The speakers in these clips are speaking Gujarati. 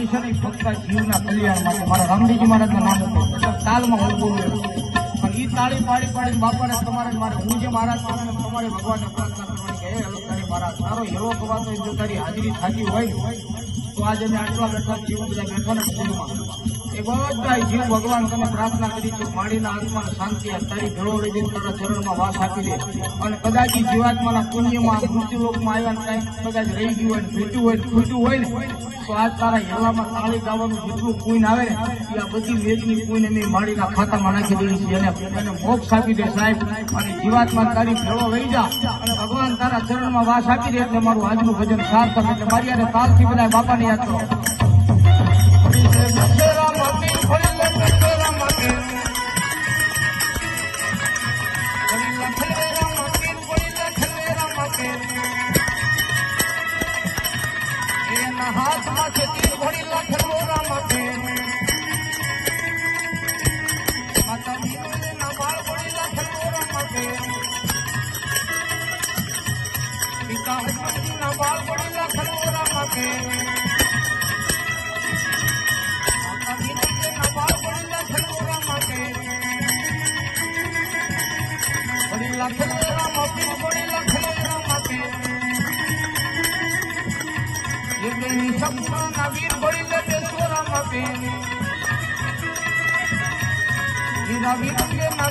એ ફક્ત જીવના કલ્યાણ માટે. મારા રામજીજી મહારાજના નામ ઉપર. તાલમાં હું બોલું પણ એ તાળી પાડી પાડી બાપાને તમારે મારે હું જે મહારાજ મારા તમારે ભગવાનને પ્રાર્થના કરવાની કે, હે અલંકારી મહારાજ, તારો હેરો કવાતો જો તારી હાજરી થાકી હોય, તો આજે મેં આટલા બેઠા જીવ બધા બેઠો ને એ બધા જીવ ભગવાન તમે પ્રાર્થના કરી છે, માડીના આત્માને શાંતિ તારી ભેળો લઈ તારા ચરણમાં વાસ આપી દે. અને કદાચ જીવાત્માના પુણ્યમાં મૃત્યુલોકમાં આવ્યા ને કાંઈક કદાચ રહી ગયું હોય ભેટ્યું હોય ખૂટ્યું હોય ને, તો આજ તારા હેલામાં તાળી ગાવાનું જેટલું પૂન આવે ને એ આ બધી વેદની પૂન અમે માડીના ખાતામાં નાખી દઈએ છે. અને એને મોક્ષ આપી દે સાહેબ. અને જીવાત્મા તારી ભેળો લઈ જા. અને ભગવાન તારા ચરણમાં વાસ આપી દે એટલે મારું આજનું ભજન સાર્થક એટલે મારી યારે તાલથી બધા બાપાને યાદ કરો. બેની સંપૂર્ણ વીર ભરી લે દેશોરા માટે વીરા વીરંગે ના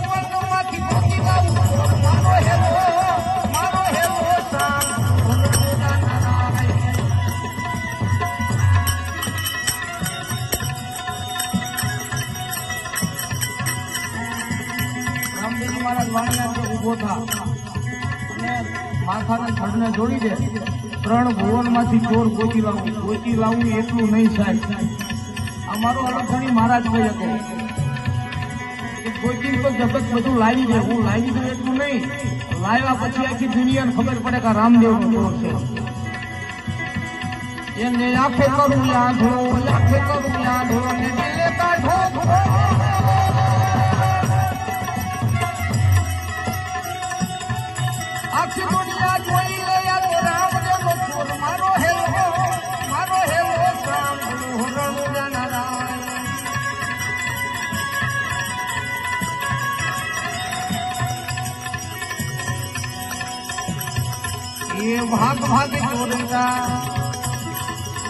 ઊભો માથાના ધડને જોડી દે. ત્રણ ભુવનમાંથી ચોર ગોતી લાવું. ગોતી લાવવું એટલું નહીં સાહેબ અમારો અડથણી અલગણી મહારાજ કહી શકે. તો જગત બધું લાવી દે. હું લાવી દઉં એટલું નહીં. લાવ્યા પછી આખી દુનિયાને ખબર પડે કે રામદેવ રામદેવનો ચોર છે. એને આંખે કરું આંખે એ ભાગ ભાગ ચોરંગા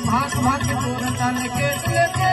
ભાગ ભાગ ચોરંગા ને કેટલે કે